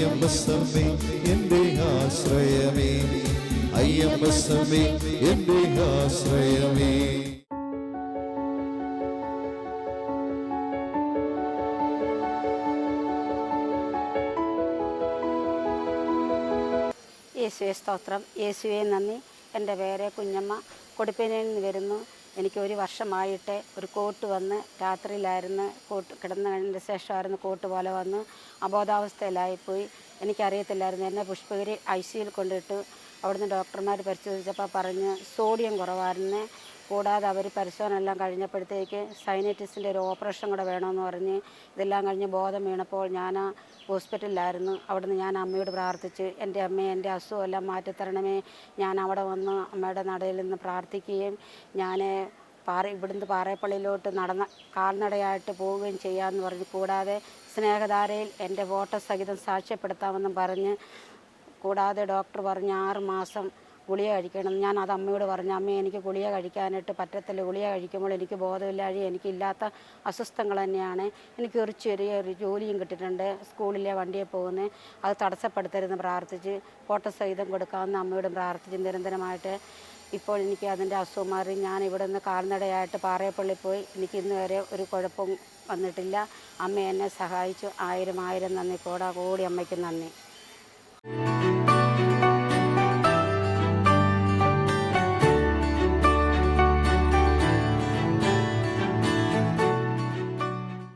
അയ്യമ്പസമ്മേ എന്റെ ആശ്രയമേ. അയ്യമ്പസമ്മേ എന്റെ ആശ്രയമേ. യേശുവെ സ്തോത്രം. യേശുവെ നന്ദി. എന്റെ പേര് കുഞ്ഞമ്മ. കൊടുപ്പനയിൽ നിന്ന് വരുന്നു. എനിക്ക് ഒരു വർഷമായിട്ട് ഒരു കോട്ട് വന്ന് രാത്രിയിലായിരുന്നു കോട്ട് കിടന്നതിന് ശേഷമായിരുന്നു കോട്ട് പോലെ വന്ന് അബോധാവസ്ഥയിലായിപ്പോയി. എനിക്കറിയത്തില്ലായിരുന്നു. എന്നെ പുഷ്പഗിരി ഐ സിയിൽ കൊണ്ടിട്ടു അവിടുന്ന് ഡോക്ടർമാർ പരിശോധിച്ചപ്പോൾ പറഞ്ഞ് സോഡിയം കുറവായിരുന്നു. കൂടാതെ അവർ പരിശോധന എല്ലാം കഴിഞ്ഞപ്പോഴത്തേക്ക് സൈനറ്റിസിന്റെ ഒരു ഓപ്പറേഷൻ കൂടെ വേണമെന്ന് പറഞ്ഞ് ഇതെല്ലാം കഴിഞ്ഞ് ബോധം വീണപ്പോൾ ഞാൻ ഹോസ്പിറ്റലിലായിരുന്നു. അവിടുന്ന് ഞാൻ അമ്മയോട് പ്രാർത്ഥിച്ച് എന്റെ അമ്മയെ എന്റെ അസുഖമെല്ലാം മാറ്റിത്തരണമേ. ഞാൻ അവിടെ വന്ന് അമ്മയുടെ നടയിൽ നിന്ന് പ്രാർത്ഥിക്കുകയും ഞാൻ പാറ ഇവിടുന്ന് പാറേപ്പള്ളിയിലോട്ട് നടന്ന കാൽനടയായിട്ട് പോവുകയും ചെയ്യാമെന്ന് പറഞ്ഞ്. കൂടാതെ സ്നേഹധാരയിൽ എന്റെ വോട്ടർ സഹിതം സാക്ഷ്യപ്പെടുത്താമെന്നും പറഞ്ഞ് കൂടാതെ ഡോക്ടർ പറഞ്ഞ് ആറ് മാസം ഗുളിക കഴിക്കണം. ഞാൻ അത് അമ്മയോട് പറഞ്ഞു അമ്മ എനിക്ക് ഗുളിക കഴിക്കാനായിട്ട് പറ്റത്തില്ല. ഗുളിക കഴിക്കുമ്പോൾ എനിക്ക് ബോധമില്ലാതെ എനിക്കില്ലാത്ത അസ്വസ്ഥങ്ങൾ തന്നെയാണ്. എനിക്ക് ഒരു ചെറിയ ഒരു ജോലിയും കിട്ടിയിട്ടുണ്ട്. സ്കൂളിലെ വണ്ടിയെ പോകുന്നത് അത് തടസ്സപ്പെടുത്തരുതെന്ന് പ്രാർത്ഥിച്ച് ഫോട്ടോ സഹിതം കൊടുക്കാമെന്ന് അമ്മയോടും പ്രാർത്ഥിച്ച് നിരന്തരമായിട്ട് ഇപ്പോൾ എനിക്ക് അതിന്റെ അസുഖം മാറി. ഞാൻ ഇവിടെ നിന്ന് കാൽനടയായിട്ട് പാറയപ്പള്ളി പോയി. എനിക്ക് ഇന്ന് വരെ ഒരു കുഴപ്പം വന്നിട്ടില്ല. അമ്മ എന്നെ സഹായിച്ചു. ആയിരം ആയിരം നന്ദി. കോടാ കോടി അമ്മയ്ക്ക് നന്ദി.